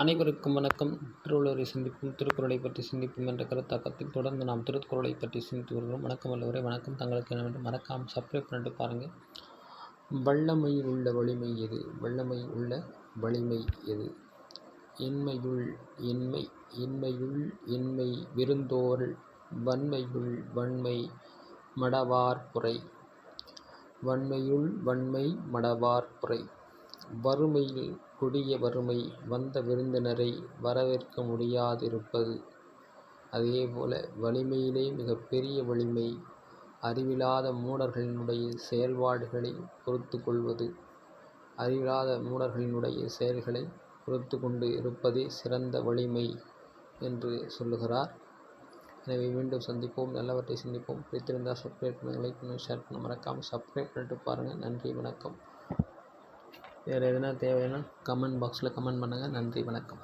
அனைவருக்கும் வணக்கம். திருவள்ளுவரை சிந்திப்போம் திருக்குறளை பற்றி சிந்திப்போம் என்ற கருத்தாக்கத்தில் தொடர்ந்து நாம் திருக்குறளை பற்றி சிந்தித்து வருகிறோம். வணக்கம் வல்லவரை வணக்கம். தங்களுக்கு என்ன வேண்டும்? மறக்காமல் சப்ஸ்கிரைப் பண்ணிட்டு பாருங்கள் வல்லமையில் உள்ள வலிமை எது? வல்லமை உள்ள வலிமை எது? இன்மையுள் இன்மை இன்மையுள் இன்மை விருந்தோர் வன்மையுள் வன்மை மடவார் புரை வன்மையுள் வன்மை மடவார் புரை வறுமையில் கொடிய வறுமை வந்த விருந்தினரை வரவேற்க முடியாதிருப்பது. அதேபோல வலிமையிலே மிகப்பெரிய வலிமை அறிவில்லாத மூடர்களினுடைய செயல்பாடுகளை பொறுத்து கொள்வது. அறிவில்லாத மூடர்களினுடைய செயல்களை பொறுத்து கொண்டு இருப்பதே சிறந்த வலிமை என்று சொல்லுகிறார். எனவே மீண்டும் சந்திப்போம் நல்லவற்றை சிந்திப்போம். பிடித்திருந்தால் சப்ஸ்கிரைப் பண்ணுங்கள் லைக் பண்ணுங்கள் ஷேர் பண்ண மறக்காமல் சப்ஸ்கிரைப் பண்ணிட்டு பாருங்கள். நன்றி வணக்கம். வேறு எதுனா தேவைன்னா கமெண்ட் பாக்ஸில் கமெண்ட் பண்ணுங்கள் நன்றி வணக்கம்.